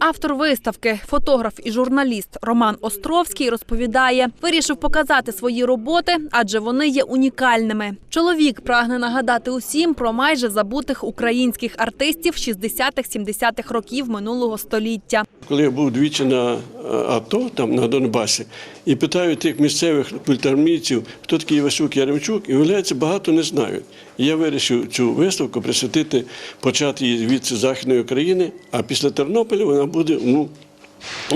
Автор виставки, фотограф і журналіст Роман Островський розповідає, вирішив показати свої роботи, адже вони є унікальними. Чоловік прагне нагадати усім про майже забутих українських артистів 60-70-х років минулого століття. Коли я був двічі на АТО, там на Донбасі, і питаю тих місцевих культармійців, хто такий Васюк Яремчук, і виявляється, багато не знають. І я вирішив цю виставку присвятити, почати її від Західної України, а після Тернополя вона буде ну,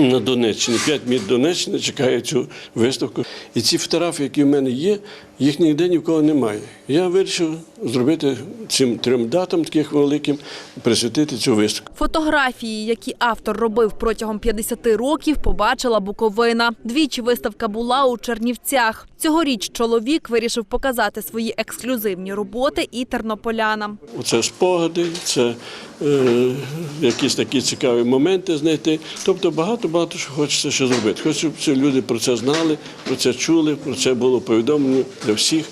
на Донеччині. П'ять міст Донеччини чекає цю виставку. І ці фотографії, які в мене є, їх ніде ні в кого немає. Я вирішив зробити цим трьом датам, таких великим, присвятити цю виставку. Фотографії, які автор робив протягом 50 років, побачила Буковина. Двічі виставка була у Чернівцях. Цьогоріч чоловік вирішив показати свої ексклюзивні роботи і тернополянам. Це спогади, це е, якісь такі цікаві моменти знайти. Тобто багато-багато що хочеться ще зробити. Хочу, щоб люди про це знали, про це чули, про це було повідомлено для всіх,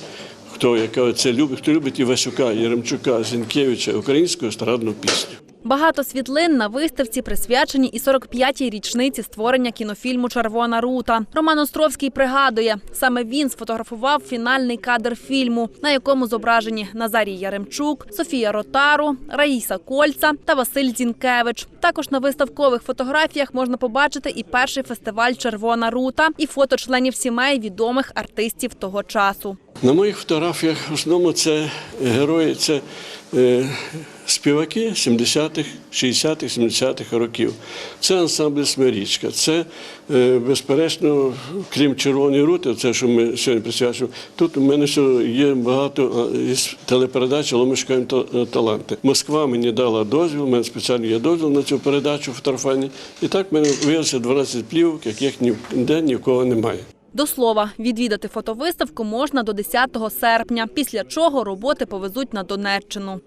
хто яка це любить, хто любить Івасюка, Яремчука, Зінкевича, українську естрадну пісню. Багато світлин на виставці присвячені і 45-й річниці створення кінофільму Червона рута. Роман Островський пригадує, саме він сфотографував фінальний кадр фільму, на якому зображені Назарій Яремчук, Софія Ротару, Раїса Кольца та Василь Зінкевич. Також на виставкових фотографіях можна побачити і перший фестиваль Червона рута, і фото членів сімей відомих артистів того часу. На моїх фотографіях в основному це герої, це е, співаки 70-х, 60-х, 70-х років. Це ансамбль Смирічка. Це, е, безперечно, крім червоної рути, це, що ми сьогодні присвячуємо, тут у мене є багато е, телепередач «Алло, ми шукаємо таланти. Москва мені дала дозвіл, у мене спеціально є дозвіл на цю передачу фотографування. І так в мене виявилося 12 плівок, яких ні в кого немає. До слова, відвідати фотовиставку можна до 10 серпня, після чого роботи повезуть на Донеччину.